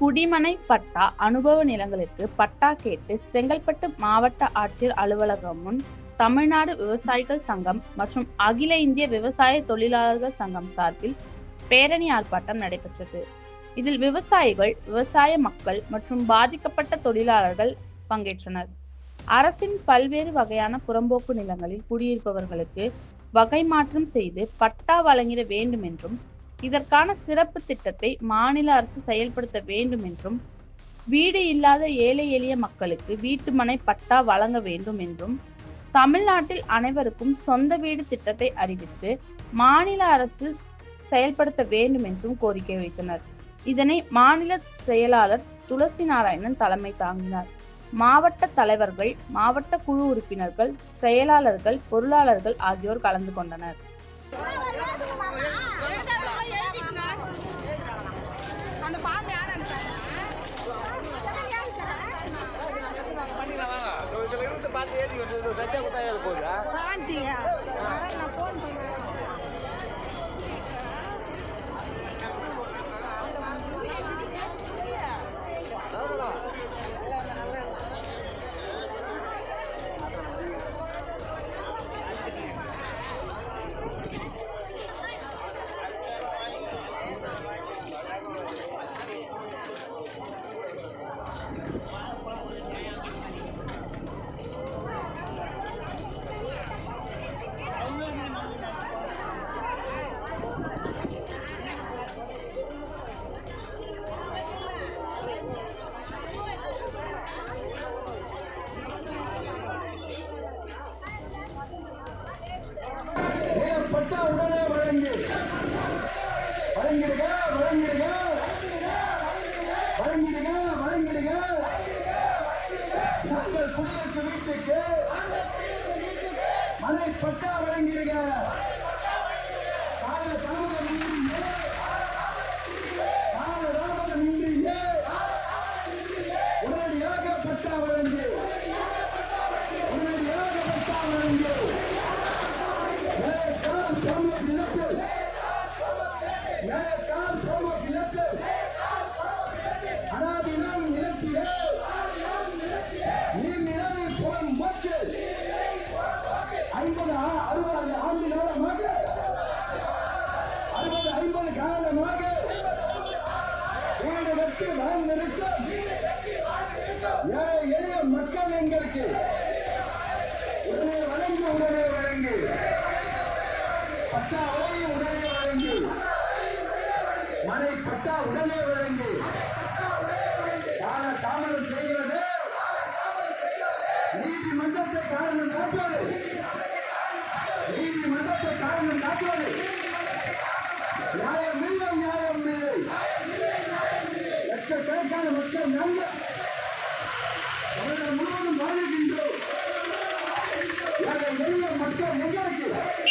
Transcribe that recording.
குடிமனை பட்டா அனுபவ நிலங்களுக்கு பட்டா கேட்டு செங்கல்பட்டு மாவட்ட ஆட்சியர் அலுவலகம் முன் தமிழ்நாடு விவசாயிகள் சங்கம் மற்றும் அகில இந்திய விவசாய தொழிலாளர்கள் சங்கம் சார்பில் பேரணி ஆர்ப்பாட்டம் நடைபெற்றது. இதில் விவசாயிகள் விவசாய மக்கள் மற்றும் பாதிக்கப்பட்ட தொழிலாளர்கள் பங்கேற்றனர். அரசின் பல்வேறு வகையான புறம்போக்கு நிலங்களில் குடியிருப்பவர்களுக்கு வகை மாற்றம் செய்து பட்டா வழங்கிட வேண்டும் என்றும் இதற்கான சிறப்பு திட்டத்தை மாநில அரசு செயல்படுத்த வேண்டும் என்றும் வீடு இல்லாத ஏழை எளிய மக்களுக்கு வீட்டுமனை பட்டா வழங்க வேண்டும் என்றும் தமிழ்நாட்டில் அனைவருக்கும் சொந்த வீடு திட்டத்தை அறிவித்து மாநில அரசு செயல்படுத்த வேண்டும் என்றும் கோரிக்கை வைத்தனர். இதனை மாநில செயலாளர் துளசி நாராயணன் தலைமை தாங்கினார். மாவட்ட தலைவர்கள் மாவட்ட குழு உறுப்பினர்கள் செயலாளர்கள் பொருளாளர்கள் ஆகியோர் கலந்து கொண்டனர். இதோ பார்த்து ஏறி வந்து சட்டை குத்தாய போகுதா நான் ஃபோன் பண்ணேன் பட்டா உடனே வழங்கு. வழங்கிடுங்க வழங்கிடுங்க. வழங்கிடுங்க வழங்கிடுங்க. நாங்கள் குடியிருப்பு வீட்டுக்கு கட்டி வாழ்ந்திருக்கும் ஏழை எளிய மக்கள் எங்களுக்கு? உடனே வழங்கு உடனே வழங்கி பட்டா ஓய்வு உடனே வழங்கி மனை பட்டா உடனே வழங்கி கால தாமதம் செய்கிறது. நீதிமன்றத்தை காரணம் காட்டுவது நீதிமன்றத்தை காரணம் காட்டுவது முழுவதும் வாழ்கின்றோம். ஏழை எளிய மக்கள் எங்களுக்கு